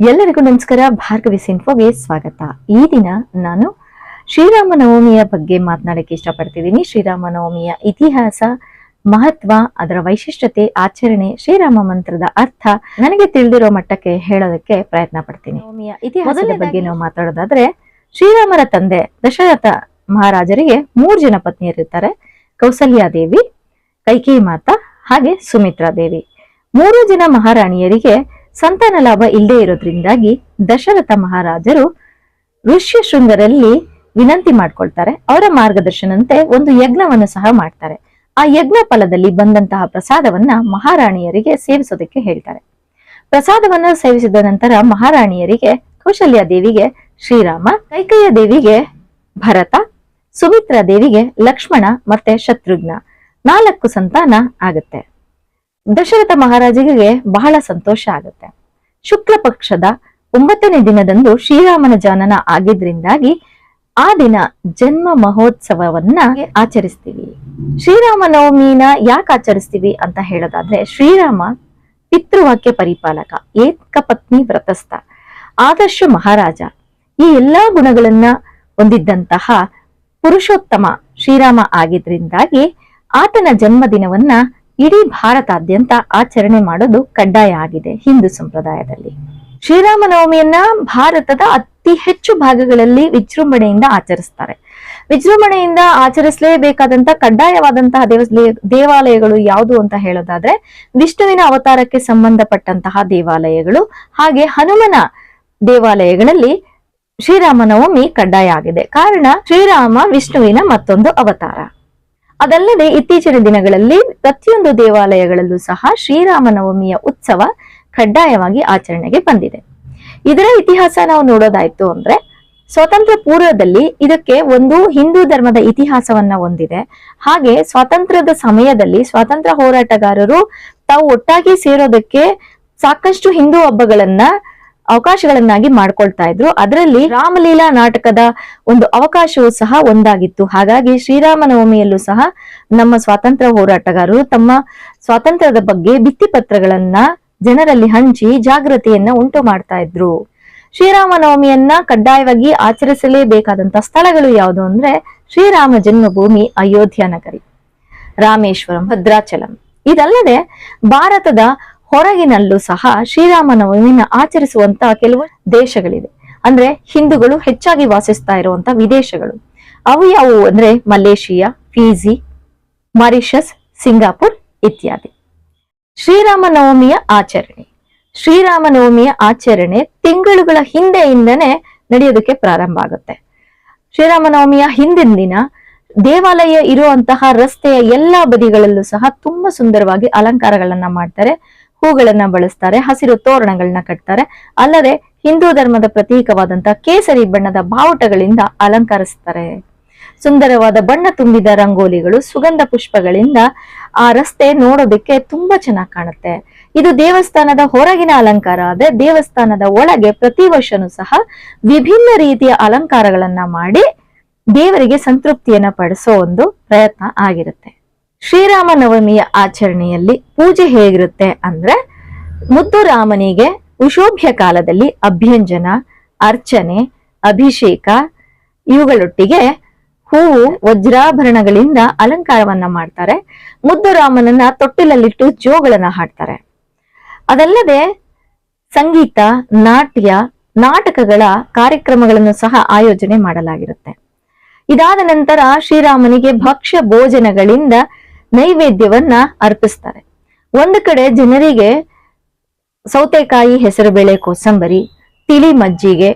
ಎಲ್ಲರಿಗೂ ನಮಸ್ಕಾರ. ಭಾರ್ಗವಿ ಸಿನ್ಫೋಗೆ ಸ್ವಾಗತ. ಈ ದಿನ ನಾನು ಶ್ರೀರಾಮ ನವಮಿಯ ಬಗ್ಗೆ ಮಾತನಾಡಕ್ಕೆ ಇಷ್ಟಪಡ್ತಿದ್ದೀನಿ. ಶ್ರೀರಾಮ ನವಮಿಯ ಇತಿಹಾಸ ಮಹತ್ವ ಅದರ ವೈಶಿಷ್ಟ್ಯತೆ ಆಚರಣೆ ಶ್ರೀರಾಮ ಮಂತ್ರದ ಅರ್ಥ ನನಗೆ ತಿಳಿದಿರೋ ಮಟ್ಟಕ್ಕೆ ಹೇಳೋದಕ್ಕೆ ಪ್ರಯತ್ನ ಪಡ್ತೀನಿ. ನವಮಿಯ ಇತಿಹಾಸದ ಬಗ್ಗೆ ನಾವು ಮಾತಾಡೋದಾದ್ರೆ ಶ್ರೀರಾಮರ ತಂದೆ ದಶರಥ ಮಹಾರಾಜರಿಗೆ ಮೂರು ಜನ ಪತ್ನಿಯರಿರ್ತಾರೆ. ಕೌಸಲ್ಯಾದೇವಿ ಕೈಕೇಯಿ ಮಾತಾ ಹಾಗೆ ಸುಮಿತ್ರಾ ದೇವಿ. ಮೂರು ಜನ ಮಹಾರಾಣಿಯರಿಗೆ ಸಂತಾನ ಲಾಭ ಇಲ್ಲದೇ ಇರೋದ್ರಿಂದಾಗಿ ದಶರಥ ಮಹಾರಾಜರು ಋಷ್ಯಶೃಂಗರಲ್ಲಿ ವಿನಂತಿ ಮಾಡ್ಕೊಳ್ತಾರೆ. ಅವರ ಮಾರ್ಗದರ್ಶನಂತೆ ಒಂದು ಯಜ್ಞವನ್ನು ಸಹ ಮಾಡ್ತಾರೆ. ಆ ಯಜ್ಞ ಫಲದಲ್ಲಿ ಬಂದಂತಹ ಪ್ರಸಾದವನ್ನ ಮಹಾರಾಣಿಯರಿಗೆ ಸೇವಿಸೋದಕ್ಕೆ ಹೇಳ್ತಾರೆ. ಪ್ರಸಾದವನ್ನ ಸೇವಿಸಿದ ನಂತರ ಮಹಾರಾಣಿಯರಿಗೆ, ಕೌಶಲ್ಯ ದೇವಿಗೆ ಶ್ರೀರಾಮ, ಕೈಕಯ್ಯ ದೇವಿಗೆ ಭರತ, ಸುಮಿತ್ರಾ ದೇವಿಗೆ ಲಕ್ಷ್ಮಣ ಮತ್ತೆ ಶತ್ರುಘ್ನ ನಾಲ್ಕು ಸಂತಾನ ಆಗುತ್ತೆ. ದಶರಥ ಮಹಾರಾಜರಿಗೆ ಬಹಳ ಸಂತೋಷ ಆಗುತ್ತೆ. ಶುಕ್ಲ ಪಕ್ಷದ ಒಂಬತ್ತನೇ ದಿನದಂದು ಶ್ರೀರಾಮನ ಜನನ ಆಗಿದ್ರಿಂದಾಗಿ ಆ ದಿನ ಜನ್ಮ ಮಹೋತ್ಸವವನ್ನ ಆಚರಿಸ್ತೀವಿ. ಶ್ರೀರಾಮ ನವಮಿನ ಯಾಕೆ ಆಚರಿಸ್ತೀವಿ ಅಂತ ಹೇಳೋದಾದ್ರೆ ಶ್ರೀರಾಮ ಪಿತೃವಾಕ್ಯ ಪರಿಪಾಲಕ ಏಕಪತ್ನಿ ವ್ರತಸ್ಥ, ಆದರ್ಶ ಮಹಾರಾಜ ಈ ಎಲ್ಲಾ ಗುಣಗಳನ್ನ ಹೊಂದಿದ್ದಂತಹ ಪುರುಷೋತ್ತಮ ಶ್ರೀರಾಮ ಆಗಿದ್ರಿಂದಾಗಿ ಆತನ ಜನ್ಮದಿನವನ್ನ ಇಡೀ ಭಾರತಾದ್ಯಂತ ಆಚರಣೆ ಮಾಡೋದು ಕಡ್ಡಾಯ ಆಗಿದೆ ಹಿಂದೂ ಸಂಪ್ರದಾಯದಲ್ಲಿ. ಶ್ರೀರಾಮನವಮಿಯನ್ನ ಭಾರತದ ಅತಿ ಹೆಚ್ಚು ಭಾಗಗಳಲ್ಲಿ ವಿಜೃಂಭಣೆಯಿಂದ ಆಚರಿಸ್ತಾರೆ. ವಿಜೃಂಭಣೆಯಿಂದ ಆಚರಿಸಲೇಬೇಕಾದಂತ ಕಡ್ಡಾಯವಾದಂತಹ ದೇವಾಲಯಗಳು ಯಾವುದು ಅಂತ ಹೇಳೋದಾದ್ರೆ, ವಿಷ್ಣುವಿನ ಅವತಾರಕ್ಕೆ ಸಂಬಂಧಪಟ್ಟಂತಹ ದೇವಾಲಯಗಳು, ಹಾಗೆ ಹನುಮನ ದೇವಾಲಯಗಳಲ್ಲಿ ಶ್ರೀರಾಮನವಮಿ ಕಡ್ಡಾಯ ಆಗಿದೆ. ಕಾರಣ, ಶ್ರೀರಾಮ ವಿಷ್ಣುವಿನ ಮತ್ತೊಂದು ಅವತಾರ. ಅದಲ್ಲದೆ ಇತ್ತೀಚಿನ ದಿನಗಳಲ್ಲಿ ಪ್ರತಿಯೊಂದು ದೇವಾಲಯಗಳಲ್ಲೂ ಸಹ ಶ್ರೀರಾಮನವಮಿಯ ಉತ್ಸವ ಕಡ್ಡಾಯವಾಗಿ ಆಚರಣೆಗೆ ಬಂದಿದೆ. ಇದರ ಇತಿಹಾಸ ನಾವು ನೋಡೋದಾಯ್ತು ಅಂದ್ರೆ ಸ್ವಾತಂತ್ರ್ಯ ಪೂರ್ವದಲ್ಲಿ ಇದಕ್ಕೆ ಒಂದು ಹಿಂದೂ ಧರ್ಮದ ಇತಿಹಾಸವನ್ನ ಹೊಂದಿದೆ. ಹಾಗೆ ಸ್ವಾತಂತ್ರ್ಯದ ಸಮಯದಲ್ಲಿ ಸ್ವಾತಂತ್ರ್ಯ ಹೋರಾಟಗಾರರು ತಾವು ಒಟ್ಟಾಗಿ ಸೇರೋದಕ್ಕೆ ಸಾಕಷ್ಟು ಹಿಂದೂ ಹಬ್ಬಗಳನ್ನ ಅವಕಾಶಗಳನ್ನಾಗಿ ಮಾಡ್ಕೊಳ್ತಾ ಇದ್ರು. ಅದರಲ್ಲಿ ರಾಮಲೀಲಾ ನಾಟಕದ ಒಂದು ಅವಕಾಶವೂ ಸಹ ಒಂದಾಗಿತ್ತು. ಹಾಗಾಗಿ ಶ್ರೀರಾಮನವಮಿಯಲ್ಲೂ ಸಹ ನಮ್ಮ ಸ್ವಾತಂತ್ರ್ಯ ಹೋರಾಟಗಾರರು ತಮ್ಮ ಸ್ವಾತಂತ್ರ್ಯದ ಬಗ್ಗೆ ಭಿತ್ತಿಪತ್ರಗಳನ್ನ ಜನರಲ್ಲಿ ಹಂಚಿ ಜಾಗೃತಿಯನ್ನ ಉಂಟು ಮಾಡ್ತಾ ಇದ್ರು. ಶ್ರೀರಾಮನವಮಿಯನ್ನ ಕಡ್ಡಾಯವಾಗಿ ಆಚರಿಸಲೇಬೇಕಾದಂತ ಸ್ಥಳಗಳು ಯಾವುದು ಅಂದ್ರೆ ಶ್ರೀರಾಮ ಜನ್ಮಭೂಮಿ ಅಯೋಧ್ಯ ನಗರಿ. ರಾಮೇಶ್ವರಂ, ಭದ್ರಾಚಲಂ. ಇದಲ್ಲದೆ ಭಾರತದ ಹೊರಗಿನಲ್ಲೂ ಸಹ ಶ್ರೀರಾಮನವಮಿನ ಆಚರಿಸುವಂತಹ ಆಚರಿಸುವಂತ ಕೆಲವು ದೇಶಗಳಿವೆ. ಅಂದ್ರೆ ಹಿಂದೂಗಳು ಹೆಚ್ಚಾಗಿ ವಾಸಿಸ್ತಾ ಇರುವಂತಹ ವಿದೇಶಗಳು. ಅವು ಯಾವುವು ಅಂದ್ರೆ ಮಲೇಷಿಯಾ, ಫಿಜಿ, ಮಾರಿಷಸ್, ಸಿಂಗಾಪುರ್ ಇತ್ಯಾದಿ. ಶ್ರೀರಾಮನವಮಿಯ ಆಚರಣೆ. ಶ್ರೀರಾಮನವಮಿಯ ಆಚರಣೆ ತಿಂಗಳುಗಳ ಹಿಂದೆಯಿಂದನೇ ನಡೆಯೋದಕ್ಕೆ ಪ್ರಾರಂಭ ಆಗುತ್ತೆ. ಶ್ರೀರಾಮನವಮಿಯ ಹಿಂದಿನ ದಿನ ದೇವಾಲಯ ಇರುವಂತಹ ರಸ್ತೆಯ ಎಲ್ಲಾ ಬದಿಗಳಲ್ಲೂ ಸಹ ತುಂಬಾ ಸುಂದರವಾಗಿ ಅಲಂಕಾರಗಳನ್ನ ಮಾಡ್ತಾರೆ. ಹೂಗಳನ್ನ ಬಳಸ್ತಾರೆ, ಹಸಿರು ತೋರಣಗಳನ್ನ ಕಟ್ತಾರೆ. ಅಲ್ಲದೆ ಹಿಂದೂ ಧರ್ಮದ ಪ್ರತೀಕವಾದಂತ ಕೇಸರಿ ಬಣ್ಣದ ಬಾವುಟಗಳಿಂದ ಅಲಂಕರಿಸ್ತಾರೆ. ಸುಂದರವಾದ ಬಣ್ಣ ತುಂಬಿದ ರಂಗೋಲಿಗಳು ಸುಗಂಧ ಪುಷ್ಪಗಳಿಂದ ಆ ರಸ್ತೆ ನೋಡೋದಕ್ಕೆ ತುಂಬಾ ಚೆನ್ನಾಗಿ ಕಾಣುತ್ತೆ. ಇದು ದೇವಸ್ಥಾನದ ಹೊರಗಿನ ಅಲಂಕಾರ ಆದ್ರೆ ದೇವಸ್ಥಾನದ ಒಳಗೆ ಪ್ರತಿ ವರ್ಷನೂ ಸಹ ವಿಭಿನ್ನ ರೀತಿಯ ಅಲಂಕಾರಗಳನ್ನ ಮಾಡಿ ದೇವರಿಗೆ ಸಂತೃಪ್ತಿಯನ್ನ ಪಡಿಸೋ ಒಂದು ಪ್ರಯತ್ನ ಆಗಿರುತ್ತೆ. ಶ್ರೀರಾಮ ನವಮಿಯ ಆಚರಣೆಯಲ್ಲಿ ಪೂಜೆ ಹೇಗಿರುತ್ತೆ ಅಂದ್ರೆ ಮುದ್ದು ರಾಮನಿಗೆ ಉಶೋಭ್ಯ ಕಾಲದಲ್ಲಿ ಅಭ್ಯಂಜನ, ಅರ್ಚನೆ, ಅಭಿಷೇಕ, ಇವುಗಳೊಟ್ಟಿಗೆ ಹೂವು ವಜ್ರಾಭರಣಗಳಿಂದ ಅಲಂಕಾರವನ್ನ ಮಾಡ್ತಾರೆ. ಮುದ್ದು ರಾಮನನ್ನ ತೊಟ್ಟಿಲಲ್ಲಿಟ್ಟು ಜೋಗಳನ್ನ ಹಾಡ್ತಾರೆ. ಅದಲ್ಲದೆ ಸಂಗೀತ, ನಾಟ್ಯ, ನಾಟಕಗಳ ಕಾರ್ಯಕ್ರಮಗಳನ್ನು ಸಹ ಆಯೋಜನೆ ಮಾಡಲಾಗಿರುತ್ತೆ. ಇದಾದ ನಂತರ ಶ್ರೀರಾಮನಿಗೆ ಭಕ್ಷ್ಯ ಭೋಜನಗಳಿಂದ ನೈವೇದ್ಯವನ್ನ ಅರ್ಪಿಸ್ತಾರೆ. ಒಂದು ಕಡೆ ಜನರಿಗೆ ಸೌತೆಕಾಯಿ, ಹೆಸರುಬೇಳೆ, ಕೋಸಂಬರಿ, ತಿಳಿ ಮಜ್ಜಿಗೆ,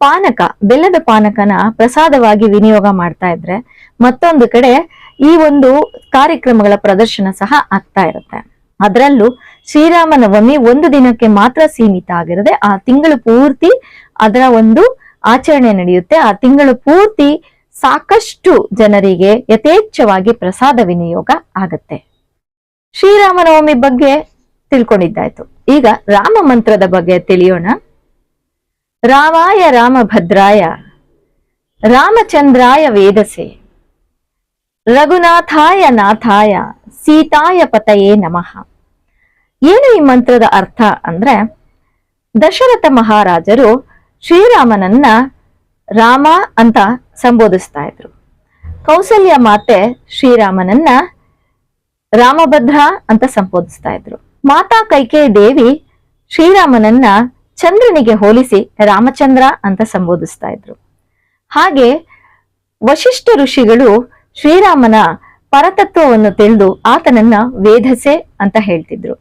ಪಾನಕ, ಬೆಲ್ಲದ ಪಾನಕನ ಪ್ರಸಾದವಾಗಿ ವಿನಿಯೋಗ ಮಾಡ್ತಾ ಇದ್ರೆ ಮತ್ತೊಂದು ಕಡೆ ಈ ಒಂದು ಕಾರ್ಯಕ್ರಮಗಳ ಪ್ರದರ್ಶನ ಸಹ ಆಗ್ತಾ ಇರುತ್ತೆ. ಅದರಲ್ಲೂ ಶ್ರೀರಾಮ ನವಮಿ ಒಂದು ದಿನಕ್ಕೆ ಮಾತ್ರ ಸೀಮಿತ ಆಗಿರದೆ ಆ ತಿಂಗಳು ಪೂರ್ತಿ ಅದರ ಒಂದು ಆಚರಣೆ ನಡೆಯುತ್ತೆ. ಆ ತಿಂಗಳು ಪೂರ್ತಿ ಸಾಕಷ್ಟು ಜನರಿಗೆ ಯಥೇಚ್ಛವಾಗಿ ಪ್ರಸಾದ ವಿನಿಯೋಗ ಆಗತ್ತೆ. ಶ್ರೀರಾಮನವಮಿ ಬಗ್ಗೆ ತಿಳ್ಕೊಂಡಿದ್ದಾಯ್ತು. ಈಗ ರಾಮ ಮಂತ್ರದ ಬಗ್ಗೆ ತಿಳಿಯೋಣ. ರಾಮಾಯ ರಾಮಭದ್ರಾಯ, ರಾಮಚಂದ್ರಾಯ ವೇದಸೆ, ರಘುನಾಥಾಯ ನಾಥಾಯ, ಸೀತಾಯ ಪತಯೇ ನಮಃ. ಏನು ಈ ಮಂತ್ರದ ಅರ್ಥ ಅಂದ್ರೆ ದಶರಥ ಮಹಾರಾಜರು ಶ್ರೀರಾಮನನ್ನ ರಾಮ ಅಂತ ಸಂಬೋಧಿಸ್ತಾ ಇದ್ರು. ಕೌಸಲ್ಯ ಮಾತೆ ಶ್ರೀರಾಮನನ್ನ ರಾಮಭದ್ರ ಅಂತ ಸಂಬೋಧಿಸ್ತಾ ಇದ್ರು. ಮಾತಾ ಕೈಕೇಯಿ ದೇವಿ ಶ್ರೀರಾಮನನ್ನ ಚಂದ್ರನಿಗೆ ಹೋಲಿಸಿ ರಾಮಚಂದ್ರ ಅಂತ ಸಂಬೋಧಿಸ್ತಾ ಇದ್ರು. ಹಾಗೆ ವಶಿಷ್ಠ ಋಷಿಗಳು ಶ್ರೀರಾಮನ ಪರತತ್ವವನ್ನು ತಿಳಿದು ಆತನನ್ನ ವೇಧಸೆ ಅಂತ ಹೇಳ್ತಿದ್ರು.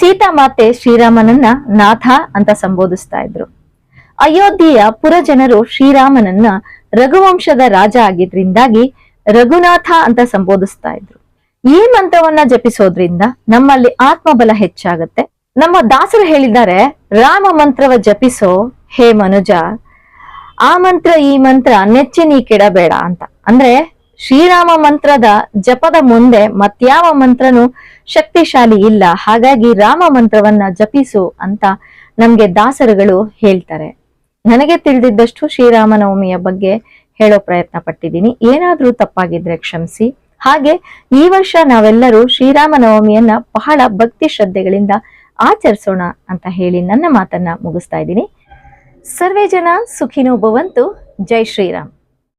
ಸೀತಾ ಮಾತೆ ಶ್ರೀರಾಮನನ್ನ ನಾಥ ಅಂತ ಸಂಬೋಧಿಸ್ತಾ ಇದ್ರು. ಅಯೋಧ್ಯೆಯ ಪುರಜನರು ಶ್ರೀರಾಮನನ್ನ ರಘುವಂಶದ ರಾಜ ಆಗಿದ್ರಿಂದಾಗಿ ರಘುನಾಥ ಅಂತ ಸಂಬೋಧಿಸ್ತಾ ಇದ್ರು. ಈ ಮಂತ್ರವನ್ನ ಜಪಿಸೋದ್ರಿಂದ ನಮ್ಮಲ್ಲಿ ಆತ್ಮಬಲ ಹೆಚ್ಚಾಗತ್ತೆ. ನಮ್ಮ ದಾಸರು ಹೇಳಿದ್ದಾರೆ, ರಾಮ ಮಂತ್ರವ ಜಪಿಸೋ, ಹೇ ಮನುಜ, ಆ ಮಂತ್ರ, ಈ ಮಂತ್ರ ನೆಚ್ಚಿ ನೀ ಕೆಡಬೇಡ ಅಂತ. ಅಂದ್ರೆ ಶ್ರೀರಾಮ ಮಂತ್ರದ ಜಪದ ಮುಂದೆ ಮತ್ಯಾವ ಮಂತ್ರನು ಶಕ್ತಿಶಾಲಿ ಇಲ್ಲ. ಹಾಗಾಗಿ ರಾಮ ಮಂತ್ರವನ್ನ ಜಪಿಸು ಅಂತ ನಮ್ಗೆ ದಾಸರುಗಳು ಹೇಳ್ತಾರೆ. ನನಗೆ ತಿಳಿದಿದ್ದಷ್ಟು ಶ್ರೀರಾಮನವಮಿಯ ಬಗ್ಗೆ ಹೇಳೋ ಪ್ರಯತ್ನ ಪಟ್ಟಿದ್ದೀನಿ. ಏನಾದರೂ ತಪ್ಪಾಗಿದ್ರೆ ಕ್ಷಮಿಸಿ. ಹಾಗೆ ಈ ವರ್ಷ ನಾವೆಲ್ಲರೂ ಶ್ರೀರಾಮನವಮಿಯನ್ನ ಬಹಳ ಭಕ್ತಿ ಶ್ರದ್ಧೆಗಳಿಂದ ಆಚರಿಸೋಣ ಅಂತ ಹೇಳಿ ನನ್ನ ಮಾತನ್ನ ಮುಗಿಸ್ತಾ ಇದ್ದೀನಿ. ಸರ್ವೇ ಜನ ಸುಖಿನೋ ಭವಂತು. ಜೈ ಶ್ರೀರಾಮ್.